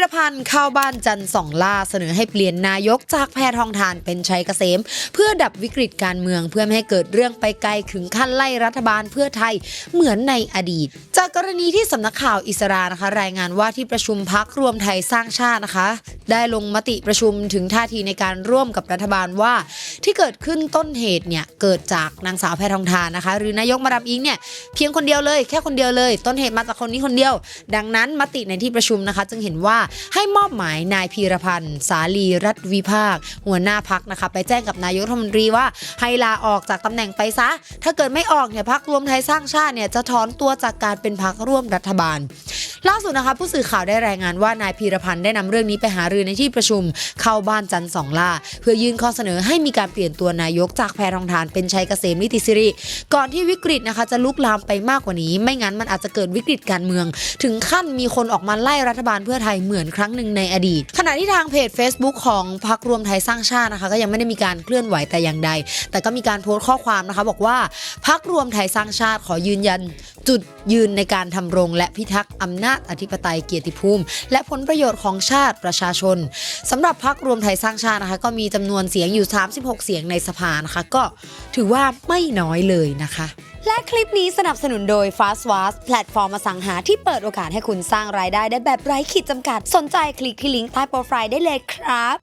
รพันธ์เข้าบ้านจันสองล่าเสนอให้เปลี่ยนนายกจากแพทองทานเป็นชัยเกษม เพื่อดับวิกฤตการเมืองเพื่อไม่ให้เกิดเรื่องไปไกลถึงขั้นไล่รัฐบาลเพื่อไทยเหมือนในอดีต จากกรณีที่สำนักข่าวอิสรานะคะ รายงานว่าที่ประชุมพักรวมไทยสร้างชาตินะคะ ได้ลงมติประชุมถึงท่าทีในการร่วมกับรัฐบาลว่า ที่เกิดขึ้นต้นเหตุเนี่ยเกิดจากนางสาวแพทองทานนะคะ หรือนายกมาดามอิงเนี่ยเพียงคนเดียวเลย แค่คนเดียวเลย ต้นเหตุมาจากคนนี้คนเดียว ดังนั้นมติในที่ประชุมนะคะ จึงเห็นว่าให้มอบหมายนายพีรพันธ์ สาลีรัฐวิภาค หัวหน้าพักนะคะไปแจ้งกับนายกรัฐมนตรีว่า ให้ลาออกจากตำแหน่งไปซะ ถ้าเกิดไม่ออกเนี่ยพักรวมไทยสร้างชาติเนี่ยจะถอนตัวจากการเป็นพักร่วมรัฐบาล ล่าสุดนะคะ ผู้สื่อข่าวได้รายงานว่านายพีรพันธ์ได้นำเรื่องนี้ไปหารือในที่ประชุมเข้าบ้านจันทร์สองล่า เพื่อยื่นข้อเสนอให้มีการเปลี่ยนตัวนายกจากแพรทองทานเป็นชัยเกษมนิติสิริก่อนที่วิกฤตนะคะ จะลุกลามไปมากกว่านี้ ไม่งั้นมันอาจจะเกิดวิกฤตการเมือง ถึงขั้นมีคนออกมาไล่รัฐบาลเพื่อไทยเหมือนครั้งหนึ่งในอดีต ขณะที่ทางเพจ Facebook ของพรรครวมไทยสร้างชาตินะคะ ก็ยังไม่ได้มีการเคลื่อนไหวแต่อย่างใด แต่ก็มีการโพสต์ข้อความนะคะ บอกว่าพรรครวมไทยสร้างชาติขอยืนยัน จุดยืนในการทำรงและพิทักษ์อำนาจอธิปไตยเกียรติภูมิ และผลประโยชน์ของชาติประชาชนสำหรับพรรครวมไทยสร้างชาตินะคะก็มีจำนวนเสียงอยู่ 36 เสียงในสภานะคะก็ถือว่าไม่น้อยเลยนะคะ และคลิปนี้สนับสนุนโดย Fast w a s แพลตฟอร์มอสังหาที่เปิดโอกาสให้คุณสร้างรายได้ได้แบบไร้ขีดจำกัด สนใจคลิกที่ลิงก์ใต้โปรไฟล์ได้เลยครับ